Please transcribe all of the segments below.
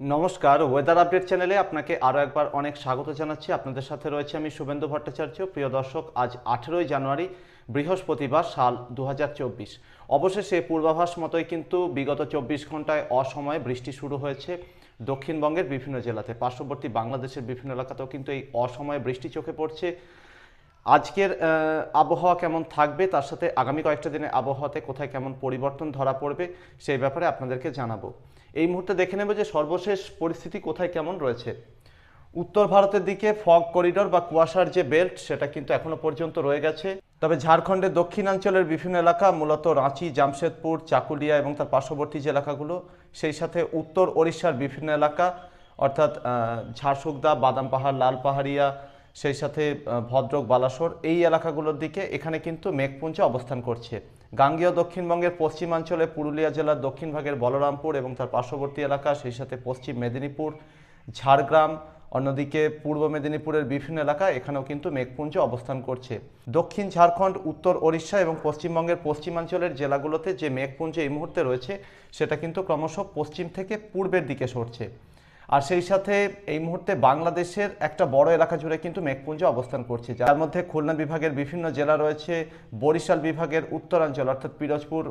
নমস্কার weather update চ্যানেলে আপনাকে আরও একবার অনেক স্বাগত জানাচ্ছি। আপনাদের সাথে রয়েছে আমি শুভেন্দু ভট্টাচার্য। প্রিয় দর্শক, আজ আঠেরোই জানুয়ারি, বৃহস্পতিবার, সাল দু হাজার চব্বিশ। অবশেষে পূর্বাভাস মতোই কিন্তু বিগত চব্বিশ ঘন্টায় অসময়ে বৃষ্টি শুরু হয়েছে দক্ষিণবঙ্গের বিভিন্ন জেলাতে। পার্শ্ববর্তী বাংলাদেশের বিভিন্ন এলাকাতেও কিন্তু এই অসময়ে বৃষ্টি চোখে পড়ছে। আজকের আবহাওয়া কেমন থাকবে? তার সাথে আগামী কয়েকটা দিনে আবহাওয়াতে কোথায় কেমন পরিবর্তন ধরা পড়বে? সেই ব্যাপারে আপনাদেরকে জানাব। এই মুহূর্তে দেখে নেব যে সর্বশেষ পরিস্থিতি কোথায় কেমন রয়েছে। উত্তর ভারতের দিকে ফগ করিডোর বা কুয়াশার যে বেল্ট, সেটা কিন্তু এখনও পর্যন্ত রয়ে গেছে। তবে ঝাড়খণ্ডের দক্ষিণাঞ্চলের বিভিন্ন এলাকা, মূলত রাঁচি, জামশেদপুর, চাকুলিয়া এবং তার পার্শ্ববর্তী যে এলাকাগুলো, সেই সাথে উত্তর ওড়িশার বিভিন্ন এলাকা, অর্থাৎ ঝাড়সুগদা বাদাম পাহাড় লাল পাহাড়িয়া সেই সাথে ভদ্রক বালাসোর এই এলাকাগুলোর দিকে এখানে কিন্তু মেঘপুঞ্জ অবস্থান করছে। গাঙ্গেয় দক্ষিণবঙ্গের পশ্চিমাঞ্চলে পুরুলিয়া জেলার দক্ষিণ ভাগের বলরামপুর এবং তার পার্শ্ববর্তী এলাকা, সেই সাথে পশ্চিম মেদিনীপুর, ঝাড়গ্রাম, অন্যদিকে পূর্ব মেদিনীপুরের বিভিন্ন এলাকা, এখানেও কিন্তু মেঘপুঞ্জ অবস্থান করছে। দক্ষিণ ঝাড়খণ্ড, উত্তর ওড়িশা এবং পশ্চিমবঙ্গের পশ্চিমাঞ্চলের জেলাগুলোতে যে মেঘপুঞ্জ এই মুহূর্তে রয়েছে, সেটা কিন্তু ক্রমশ পশ্চিম থেকে পূর্বের দিকে সরছে। আর সেই সাথে এই মুহূর্তে বাংলাদেশের একটা বড় এলাকা জুড়ে কিন্তু মেঘপুঞ্জ অবস্থান করছে, যার মধ্যে খুলনা বিভাগের বিভিন্ন জেলা রয়েছে, বরিশাল বিভাগের উত্তরাঞ্চল, অর্থাৎ পিরোজপুর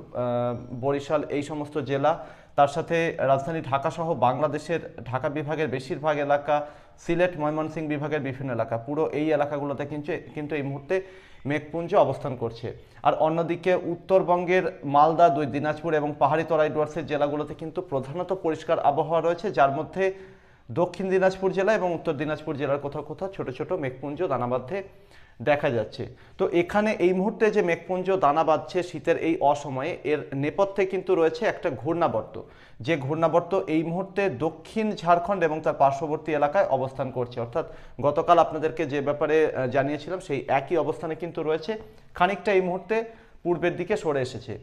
বরিশাল এই সমস্ত জেলা। তার সাথে রাজধানী ঢাকা সহ বাংলাদেশের ঢাকা বিভাগের বেশিরভাগ এলাকা, সিলেট, ময়মনসিংহ বিভাগের বিভিন্ন এলাকা, পুরো এই এলাকাগুলোতে কিন্তু কিন্তু এই মুহূর্তে মেঘপুঞ্জ অবস্থান করছে। আর অন্যদিকে উত্তরবঙ্গের মালদা, দুই দিনাজপুর এবং পাহাড়ি তরাই ডুয়ার্সের জেলাগুলোতে কিন্তু প্রধানত পরিষ্কার আবহাওয়া রয়েছে। যার মধ্যে দক্ষিণ দিনাজপুর জেলা এবং উত্তর দিনাজপুর জেলার কোথাও কোথাও ছোট ছোট মেঘপুঞ্জ দানা বাঁধে দেখা যাচ্ছে। তো এখানে এই মুহূর্তে যে মেঘপুঞ্জ দানা বাঁধছে শীতের এই অসময়ে, এর নেপথ্যে কিন্তু রয়েছে একটা ঘূর্ণাবর্ত। যে ঘূর্ণাবর্ত এই মুহূর্তে দক্ষিণ ঝাড়খণ্ড এবং তার পার্শ্ববর্তী এলাকায় অবস্থান করছে। অর্থাৎ গতকাল আপনাদেরকে যে ব্যাপারে জানিয়েছিলাম, সেই একই অবস্থানে কিন্তু রয়েছে। খানিকটা এই মুহূর্তে পূর্বের দিকে সরে এসেছে।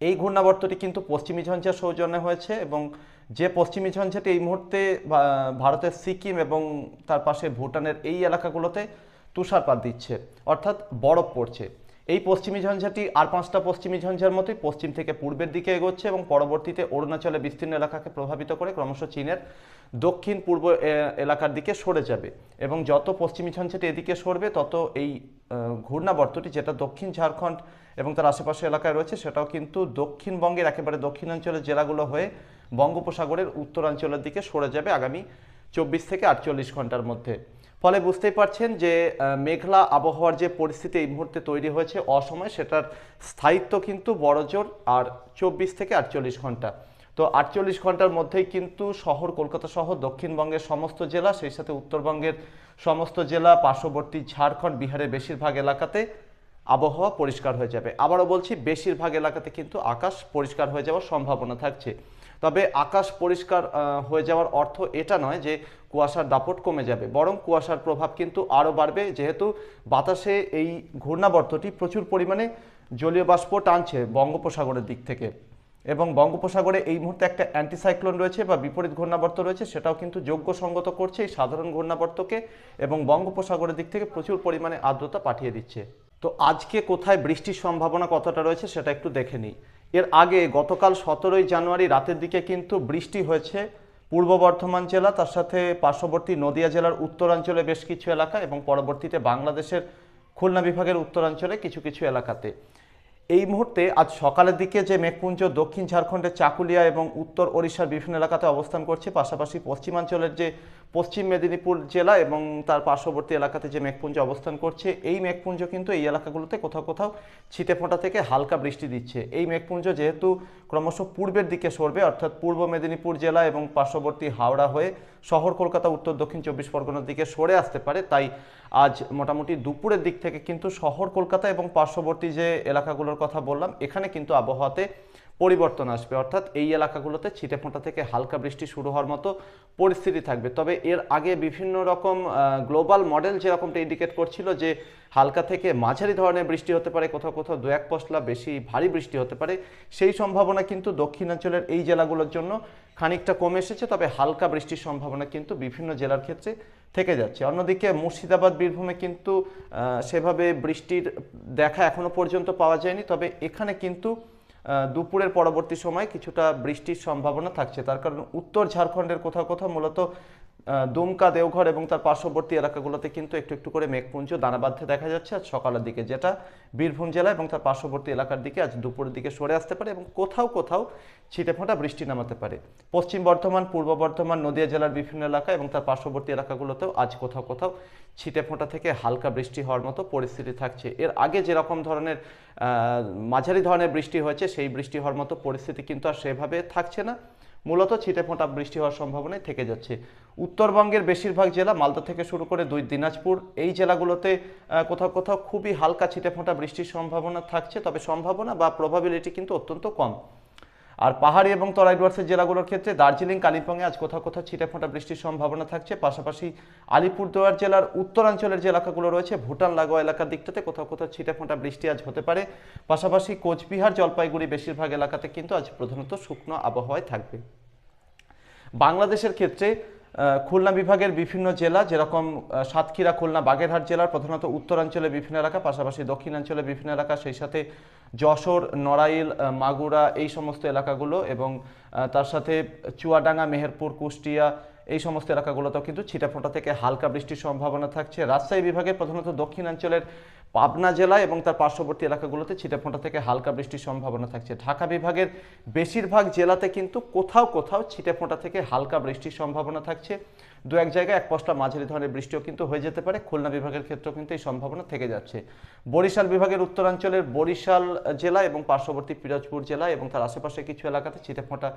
এই ঘূর্ণাবর্তটি কিন্তু পশ্চিমী ঝঞ্ঝার সৌজন্যে হয়েছে এবং যে পশ্চিমী ঝঞ্ঝাটি এই মুহূর্তে ভারতের সিকিম এবং তার পাশে ভুটানের এই এলাকাগুলোতে তুষারপাত দিচ্ছে, অর্থাৎ বরফ পড়ছে। এই পশ্চিমী ঝঞ্ঝাটি আর পাঁচটা পশ্চিমী ঝঞ্ঝার মতোই পশ্চিম থেকে পূর্বের দিকে এগোচ্ছে এবং পরবর্তীতে অরুণাচলে বিস্তীর্ণ এলাকাকে প্রভাবিত করে ক্রমশ চীনের দক্ষিণ পূর্ব এলাকার দিকে সরে যাবে। এবং যত পশ্চিমী ঝঞ্ঝাটি এদিকে সরবে, তত এই ঘূর্ণাবর্তটি যেটা দক্ষিণ ঝাড়খণ্ড এবং তার আশেপাশে এলাকায় রয়েছে, সেটাও কিন্তু দক্ষিণবঙ্গের একেবারে দক্ষিণাঞ্চলের জেলাগুলো হয়ে বঙ্গোপসাগরের উত্তরাঞ্চলের দিকে সরে যাবে আগামী চব্বিশ থেকে আটচল্লিশ ঘণ্টার মধ্যে। ফলে বুঝতেই পারছেন যে মেঘলা আবহাওয়ার যে পরিস্থিতি এই মুহূর্তে তৈরি হয়েছে অসময়, সেটার স্থায়িত্ব কিন্তু বড়জোর আর চব্বিশ থেকে আটচল্লিশ ঘণ্টা। তো আটচল্লিশ ঘণ্টার মধ্যেই কিন্তু শহর কলকাতা সহ দক্ষিণবঙ্গের সমস্ত জেলা, সেই সাথে উত্তরবঙ্গের সমস্ত জেলা, পার্শ্ববর্তী ঝাড়খণ্ড, বিহারের বেশিরভাগ এলাকাতে আবহাওয়া পরিষ্কার হয়ে যাবে। আবারও বলছি, বেশিরভাগ এলাকাতে কিন্তু আকাশ পরিষ্কার হয়ে যাওয়ার সম্ভাবনা থাকছে। তবে আকাশ পরিষ্কার হয়ে যাওয়ার অর্থ এটা নয় যে কুয়াশার দাপট কমে যাবে। বরং কুয়াশার প্রভাব কিন্তু আরও বাড়বে, যেহেতু বাতাসে এই ঘূর্ণাবর্তটি প্রচুর পরিমাণে জলীয় বাষ্প টানছে বঙ্গোপসাগরের দিক থেকে। এবং বঙ্গোপসাগরে এই মুহূর্তে একটা অ্যান্টিসাইক্লোন রয়েছে বা বিপরীত ঘূর্ণাবর্ত রয়েছে, সেটাও কিন্তু যোগ্য সঙ্গত করছে এই সাধারণ ঘূর্ণাবর্তকে এবং বঙ্গোপসাগরের দিক থেকে প্রচুর পরিমাণে আর্দ্রতা পাঠিয়ে দিচ্ছে। তো আজকে কোথায় বৃষ্টির সম্ভাবনা কতটা রয়েছে সেটা একটু দেখে নিই। এর আগে গতকাল সতেরোই জানুয়ারি রাতের দিকে কিন্তু বৃষ্টি হয়েছে পূর্ব বর্ধমান জেলা, তার সাথে পার্শ্ববর্তী নদিয়া জেলার উত্তরাঞ্চলে বেশ কিছু এলাকা এবং পরবর্তীতে বাংলাদেশের খুলনা বিভাগের উত্তরাঞ্চলে কিছু কিছু এলাকাতে। এই মুহূর্তে আজ সকালের দিকে যে মেঘপুঞ্জ, দক্ষিণ ঝাড়খণ্ডের চাকুলিয়া এবং উত্তর ওড়িশার বিভিন্ন এলাকাতে অবস্থান করছে, পাশাপাশি পশ্চিমাঞ্চলের যে পশ্চিম মেদিনীপুর জেলা এবং তার পার্শ্ববর্তী এলাকাতে যে মেঘপুঞ্জ অবস্থান করছে, এই মেঘপুঞ্জ কিন্তু এই এলাকাগুলোতে কোথাও কোথাও ছিটে ফোঁটা থেকে হালকা বৃষ্টি দিচ্ছে। এই মেঘপুঞ্জ যেহেতু ক্রমশ পূর্বের দিকে সরবে, অর্থাৎ পূর্ব মেদিনীপুর জেলা এবং পার্শ্ববর্তী হাওড়া হয়ে শহর কলকাতা, উত্তর দক্ষিণ চব্বিশ পরগনার দিকে সরে আসতে পারে, তাই আজ মোটামুটি দুপুরের দিক থেকে কিন্তু শহর কলকাতা এবং পার্শ্ববর্তী যে এলাকাগুলোর কথা বললাম, এখানে কিন্তু আবহাওয়াতে পরিবর্তন আসবে। অর্থাৎ এই এলাকাগুলোতে ছিটে ফোঁটা থেকে হালকা বৃষ্টি শুরু হওয়ার মতো পরিস্থিতি থাকবে। তবে এর আগে বিভিন্ন রকম গ্লোবাল মডেল যেরকমটা ইন্ডিকেট করছিল যে হালকা থেকে মাঝারি ধরনের বৃষ্টি হতে পারে, কোথাও কোথাও দু এক পশলা বেশি ভারী বৃষ্টি হতে পারে, সেই সম্ভাবনা কিন্তু দক্ষিণাঞ্চলের এই জেলাগুলোর জন্য খানিকটা কমে এসেছে, তবে হালকা বৃষ্টির সম্ভাবনা কিন্তু বিভিন্ন জেলার ক্ষেত্রে থেকে যাচ্ছে। অন্যদিকে মুর্শিদাবাদ, বীরভূমে কিন্তু সেভাবে বৃষ্টির দেখা এখনও পর্যন্ত পাওয়া যায়নি, তবে এখানে কিন্তু দুপুরের পরবর্তী সময় কিছুটা বৃষ্টির সম্ভাবনা থাকছে। তার কারণ উত্তর ঝাড়খণ্ডের কোথাও কোথাও মূলত দুমকা দেওঘর এবং তার পার্শ্ববর্তী এলাকাগুলোতে কিন্তু একটু একটু করে মেঘপুঞ্জ দানা দানাবাধ্যে দেখা যাচ্ছে। আজ সকালের দিকে যেটা বীরভূম জেলা এবং তার পার্শ্ববর্তী এলাকার দিকে আজ দুপুরের দিকে সরে আসতে পারে এবং কোথাও কোথাও ছিটেফোঁটা বৃষ্টি নামাতে পারে। পশ্চিম বর্ধমান, পূর্ব বর্ধমান, নদিয়া জেলার বিভিন্ন এলাকা এবং তার পার্শ্ববর্তী এলাকাগুলোতেও আজ কোথাও কোথাও ছিটেফোঁটা থেকে হালকা বৃষ্টি হওয়ার মতো পরিস্থিতি থাকছে। এর আগে যেরকম ধরনের মাঝারি ধরনের বৃষ্টি হয়েছে, সেই বৃষ্টি হওয়ার মতো পরিস্থিতি কিন্তু আর সেভাবে থাকছে না। মূলত ছিটে ফোঁটা বৃষ্টি হওয়ার সম্ভাবনাই থেকে যাচ্ছে। উত্তরবঙ্গের বেশিরভাগ জেলা মালদা থেকে শুরু করে দুই দিনাজপুর, এই জেলাগুলোতে কোথাও কোথাও খুবই হালকা ছিটে ফোঁটা বৃষ্টির সম্ভাবনা থাকছে, তবে সম্ভাবনা বা প্রবাবিলিটি কিন্তু অত্যন্ত কম। আর পাহাড়ি এবং তরাই ডুয়ার্সের জেলাগুলোর ক্ষেত্রে দার্জিলিং, কালিম্পংয়ে আজ কোথাও কোথাও ছিটেফোঁটা বৃষ্টির সম্ভাবনা থাকছে। পাশাপাশি আলিপুরদুয়ার জেলার উত্তরাঞ্চলের যে এলাকাগুলো রয়েছে, ভুটান, লাগোয়া এলাকার দিকটাতে কোথাও কোথাও ছিটেফোঁটা বৃষ্টি আজ হতে পারে। পাশাপাশি কোচবিহার, জলপাইগুড়ি বেশিরভাগ এলাকাতে কিন্তু আজ প্রধানত শুকনো আবহাওয়ায় থাকবে। বাংলাদেশের ক্ষেত্রে খুলনা বিভাগের বিভিন্ন জেলা, যেরকম সাতক্ষীরা, খুলনা, বাগেরহাট জেলার প্রধানত উত্তরাঞ্চলে বিভিন্ন এলাকা, পাশাপাশি দক্ষিণাঞ্চলে বিভিন্ন এলাকা, সেই সাথে যশোর, নড়াইল মাগুরা, এই সমস্ত এলাকাগুলো এবং তার সাথে চুয়াডাঙ্গা, মেহেরপুর, কুষ্টিয়া, এই সমস্ত এলাকাগুলোতেও কিন্তু ছিটাফোঁটা থেকে হালকা বৃষ্টির সম্ভাবনা থাকছে। রাজশাহী বিভাগের প্রধানত দক্ষিণাঞ্চলের পাবনা জেলা এবং তার পার্শ্ববর্তী এলাকাগুলোতে ছিটেফোঁটা থেকে হালকা বৃষ্টির সম্ভাবনা থাকছে। ঢাকা বিভাগের বেশিরভাগ জেলাতে কিন্তু কোথাও কোথাও ছিটেফোঁটা থেকে হালকা বৃষ্টির সম্ভাবনা থাকছে। দু এক জায়গায় এক পশলা মাঝারি ধরনের বৃষ্টিও কিন্তু হয়ে যেতে পারে। খুলনা বিভাগের ক্ষেত্রেও কিন্তু এই সম্ভাবনা থেকে যাচ্ছে। বরিশাল বিভাগের উত্তরাঞ্চলের বরিশাল জেলা এবং পার্শ্ববর্তী পিরোজপুর জেলা এবং তার আশেপাশে কিছু এলাকাতে ছিটেফোঁটা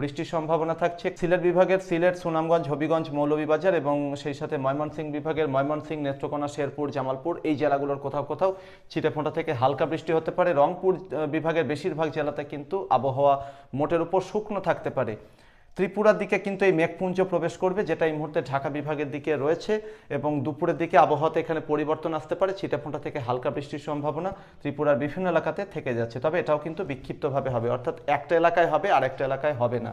বৃষ্টির সম্ভাবনা থাকছে। সিলেট বিভাগের সিলেট, সুনামগঞ্জ, হবিগঞ্জ, মৌলভীবাজার এবং সেই সাথে ময়মনসিংহ বিভাগের ময়মনসিংহ, নেত্রকোনা, শেরপুর, জামালপুর এই জেলাগুলোর কোথাও কোথাও ছিটেফোঁটা থেকে হালকা বৃষ্টি হতে পারে। রংপুর বিভাগের বেশিরভাগ জেলাতে কিন্তু আবহাওয়া মোটের উপর শুকনো থাকতে পারে। ত্রিপুরার দিকে কিন্তু এই মেঘপুঞ্জ প্রবেশ করবে, যেটা এই মুহূর্তে ঢাকা বিভাগের দিকে রয়েছে এবং দুপুরের দিকে আবহাওয়াতে এখানে পরিবর্তন আসতে পারে। ছিটাফোঁটা থেকে হালকা বৃষ্টির সম্ভাবনা ত্রিপুরার বিভিন্ন এলাকাতে থেকে যাচ্ছে। তবে এটাও কিন্তু বিক্ষিপ্তভাবে হবে, অর্থাৎ একটা এলাকায় হবে আর একটা এলাকায় হবে না।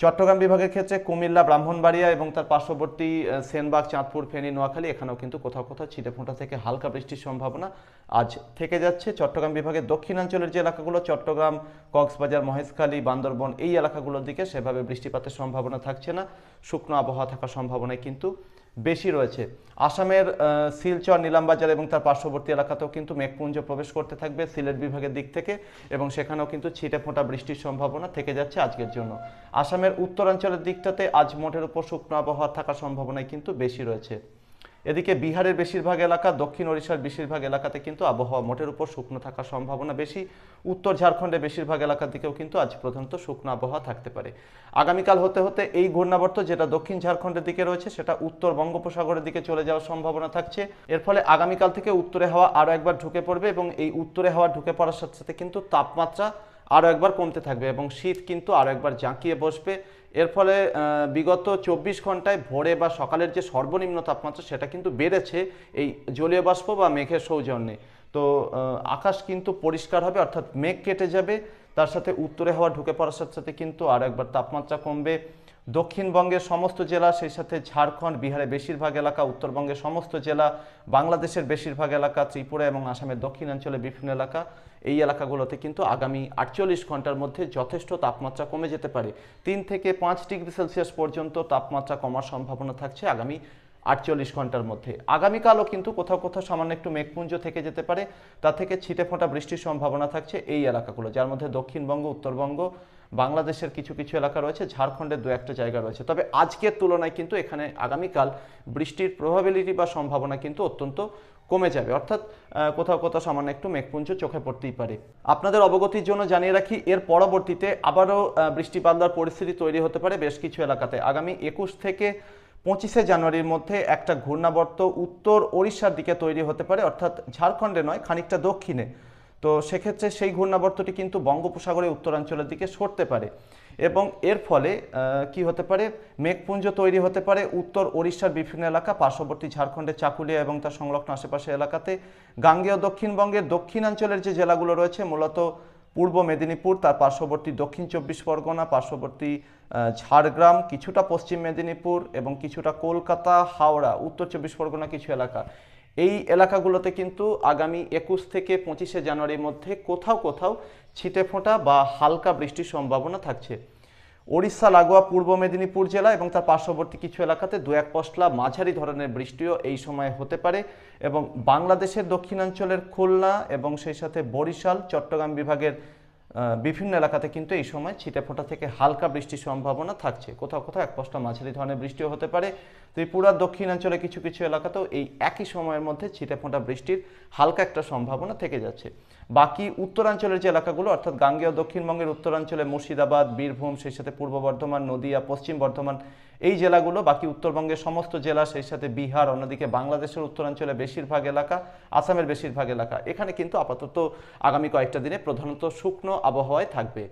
চট্টগ্রাম বিভাগের ক্ষেত্রে কুমিল্লা, ব্রাহ্মণবাড়িয়া এবং তার পার্শ্ববর্তী সেনবাগ, চাঁদপুর, ফেনী, নোয়াখালী, এখানেও কিন্তু কোথাও কোথাও ছিটেফোঁটা থেকে হালকা বৃষ্টির সম্ভাবনা আজ থেকে যাচ্ছে। চট্টগ্রাম বিভাগের দক্ষিণাঞ্চলের যে এলাকাগুলো, চট্টগ্রাম, কক্সবাজার, মহেশখালী, বান্দরবন, এই এলাকাগুলোর দিকে সেভাবে বৃষ্টিপাতের সম্ভাবনা থাকছে না। শুকনো আবহাওয়া থাকার সম্ভাবনায় কিন্তু বেশি রয়েছে। আসামের শিলচর, নীলামবাজার এবং তার পার্শ্ববর্তী এলাকাতেও কিন্তু মেঘপুঞ্জ প্রবেশ করতে থাকবে সিলেট বিভাগের দিক থেকে এবং সেখানেও কিন্তু ছিটে ফোঁটা বৃষ্টির সম্ভাবনা থেকে যাচ্ছে আজকের জন্য। আসামের উত্তরাঞ্চলের দিকটাতে আজ মোটের উপর শুকনো আবহাওয়া থাকার সম্ভাবনাই কিন্তু বেশি রয়েছে। এদিকে বিহারের বেশিরভাগ এলাকা, দক্ষিণ ওড়িশার বেশিরভাগ এলাকাতে কিন্তু আবহাওয়া মোটের উপর শুকনো থাকার সম্ভাবনা বেশি। উত্তর ঝাড়খণ্ডের বেশিরভাগ এলাকার দিকেও কিন্তু আজ প্রধানত শুকনো আবহাওয়া থাকতে পারে। আগামীকাল হতে হতে এই ঘূর্ণাবর্ত যেটা দক্ষিণ ঝাড়খণ্ডের দিকে রয়েছে, সেটা উত্তর বঙ্গোপসাগরের দিকে চলে যাওয়ার সম্ভাবনা থাকছে। এর ফলে আগামীকাল থেকে উত্তরে হাওয়া আরও একবার ঢুকে পড়বে এবং এই উত্তরে হাওয়া ঢুকে পড়ার সাথে সাথে কিন্তু তাপমাত্রা আরও একবার কমতে থাকবে এবং শীত কিন্তু আরও একবার জাঁকিয়ে বসবে। এর ফলে বিগত চব্বিশ ঘন্টায় ভোরে বা সকালের যে সর্বনিম্ন তাপমাত্রা সেটা কিন্তু বেড়েছে এই জলীয় বাষ্প বা মেঘের সৌজন্যে। তো আকাশ কিন্তু পরিষ্কার হবে, অর্থাৎ মেঘ কেটে যাবে। তার সাথে উত্তরে হাওয়া ঢুকে পড়ার সাথে সাথে কিন্তু আর একবার তাপমাত্রা কমবে। দক্ষিণবঙ্গের সমস্ত জেলা, সেই সাথে ঝাড়খণ্ড, বিহারের বেশিরভাগ এলাকা, উত্তরবঙ্গের সমস্ত জেলা, বাংলাদেশের বেশিরভাগ এলাকা, ত্রিপুরা এবং আসামের দক্ষিণাঞ্চলের বিভিন্ন এলাকা। এই এলাকাগুলোতে কিন্তু আগামী আটচল্লিশ ঘণ্টার মধ্যে যথেষ্ট তাপমাত্রা কমে যেতে পারে। তিন থেকে পাঁচ ডিগ্রি সেলসিয়াস পর্যন্ত তাপমাত্রা কমার সম্ভাবনা থাকছে আগামী আটচল্লিশ ঘণ্টার মধ্যে। আগামীকালও কিন্তু কোথাও কোথাও সামান্য একটু মেঘপুঞ্জ থেকে যেতে পারে, তা থেকে ছিটে ফোঁটা বৃষ্টির সম্ভাবনা থাকছে এই এলাকাগুলো, যার মধ্যে দক্ষিণবঙ্গ, উত্তরবঙ্গ, বাংলাদেশের কিছু কিছু এলাকা রয়েছে, ঝাড়খণ্ডের দু একটা জায়গা রয়েছে। তবে আজকের তুলনায় কিন্তু এখানে আগামীকাল বৃষ্টির প্রবাবিলিটি বা সম্ভাবনা কিন্তু অত্যন্ত কমে যাবে। অর্থাৎ কোথাও কোথাও সামান্য একটু মেঘপুঞ্জ চোখে পড়তেই পারে। আপনাদের অবগতির জন্য জানিয়ে রাখি এর পরবর্তীতে আবারও আহ, বৃষ্টিপাত দেওয়ার পরিস্থিতি তৈরি হতে পারে বেশ কিছু এলাকাতে। আগামী একুশ থেকে পঁচিশে জানুয়ারির মধ্যে একটা ঘূর্ণাবর্ত উত্তর ওড়িশার দিকে তৈরি হতে পারে অর্থাৎ ঝাড়খণ্ডে নয় খানিকটা দক্ষিণে। তো সেক্ষেত্রে সেই ঘূর্ণাবর্তটি কিন্তু বঙ্গোপসাগরের উত্তরাঞ্চলের দিকে সরতে পারে। এবং এর ফলে কি হতে পারে? মেঘপুঞ্জ তৈরি হতে পারে। উত্তর ওড়িশার বিভিন্ন এলাকা, পার্শ্ববর্তী ঝাড়খণ্ডের চাকুলিয়া এবং তার সংলগ্ন আশেপাশে এলাকাতে। গাঙ্গেয় দক্ষিণবঙ্গের দক্ষিণাঞ্চলের যে জেলাগুলো রয়েছে, মূলত পূর্ব মেদিনীপুর, তার পার্শ্ববর্তী দক্ষিণ চব্বিশ পরগনা, পার্শ্ববর্তী ঝাড়গ্রাম, কিছুটা পশ্চিম মেদিনীপুর এবং কিছুটা কলকাতা, হাওড়া, উত্তর চব্বিশ পরগনা কিছু এলাকা। এই এলাকাগুলোতে কিন্তু আগামী একুশ থেকে পঁচিশে জানুয়ারির মধ্যে কোথাও কোথাও ছিটে ফোঁটা বা হালকা বৃষ্টির সম্ভাবনা থাকছে। ওড়িশা, লাগোয়া, পূর্ব মেদিনীপুর জেলা এবং তার পার্শ্ববর্তী কিছু এলাকাতে দু এক পশলা মাঝারি ধরনের বৃষ্টিও এই সময় হতে পারে এবং বাংলাদেশের দক্ষিণাঞ্চলের খুলনা এবং সেই সাথে বরিশাল, চট্টগ্রাম বিভাগের বিভিন্ন এলাকাতে কিন্তু এই সময় ছিটেফোঁটা থেকে হালকা বৃষ্টির সম্ভাবনা থাকছে। কোথাও কোথাও এক পশলা মাঝারি ধরনের বৃষ্টিও হতে পারে। ত্রিপুরার দক্ষিণাঞ্চলে কিছু কিছু এলাকাতেও এই একই সময়ের মধ্যে ছিটেফোঁটা বৃষ্টির হালকা একটা সম্ভাবনা থেকে যাচ্ছে। বাকি উত্তরাঞ্চলের যে এলাকাগুলো, অর্থাৎ গাঙ্গেয় দক্ষিণবঙ্গের উত্তরাঞ্চলে মুর্শিদাবাদ, বীরভূম, সেই সাথে পূর্ব বর্ধমান, নদীয়া, পশ্চিম বর্ধমান, এই জেলাগুলো, বাকি উত্তরবঙ্গের সমস্ত জেলা, সেই সাথে বিহার, অন্যদিকে বাংলাদেশের উত্তরাঞ্চলে বেশিরভাগ এলাকা, আসামের বেশিরভাগ এলাকা। এখানে কিন্তু আপাতত আগামী কয়েকটা দিনে প্রধানত শুকনো আবহাওয়ায় থাকবে।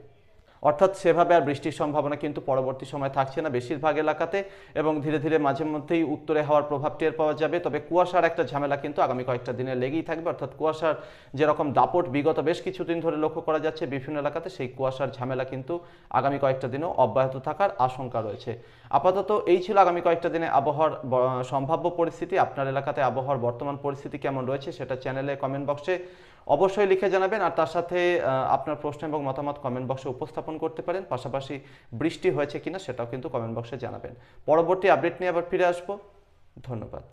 অর্থাৎ সেভাবে আর বৃষ্টির সম্ভাবনা কিন্তু পরবর্তী সময় থাকছে না বেশিরভাগ এলাকাতে, এবং ধীরে ধীরে মাঝে মধ্যেই উত্তরে হওয়ার প্রভাব টের পাওয়া যাবে। তবে কুয়াশার একটা ঝামেলা কিন্তু আগামী কয়েকটা দিনে লেগেই থাকবে। অর্থাৎ কুয়াশার যেরকম দাপট বিগত বেশ কিছুদিন ধরে লক্ষ্য করা যাচ্ছে বিভিন্ন এলাকাতে, সেই কুয়াশার ঝামেলা কিন্তু আগামী কয়েকটা দিনেও অব্যাহত থাকার আশঙ্কা রয়েছে। আপাতত এই ছিল আগামী কয়েকটা দিনে আবহাওয়ার সম্ভাব্য পরিস্থিতি। আপনার এলাকাতে আবহাওয়ার বর্তমান পরিস্থিতি কেমন রয়েছে সেটা চ্যানেলে কমেন্ট বক্সে অবশ্যই লিখে জানাবেন আর তার সাথে আপনার প্রশ্ন এবং মতামত কমেন্ট বক্সে উপস্থাপন করতে পারেন। পাশাপাশি বৃষ্টি হয়েছে কিনা সেটাও কিন্তু কমেন্ট বক্সে জানাবেন। পরবর্তী আপডেট নিয়ে আবার ফিরে আসব। ধন্যবাদ।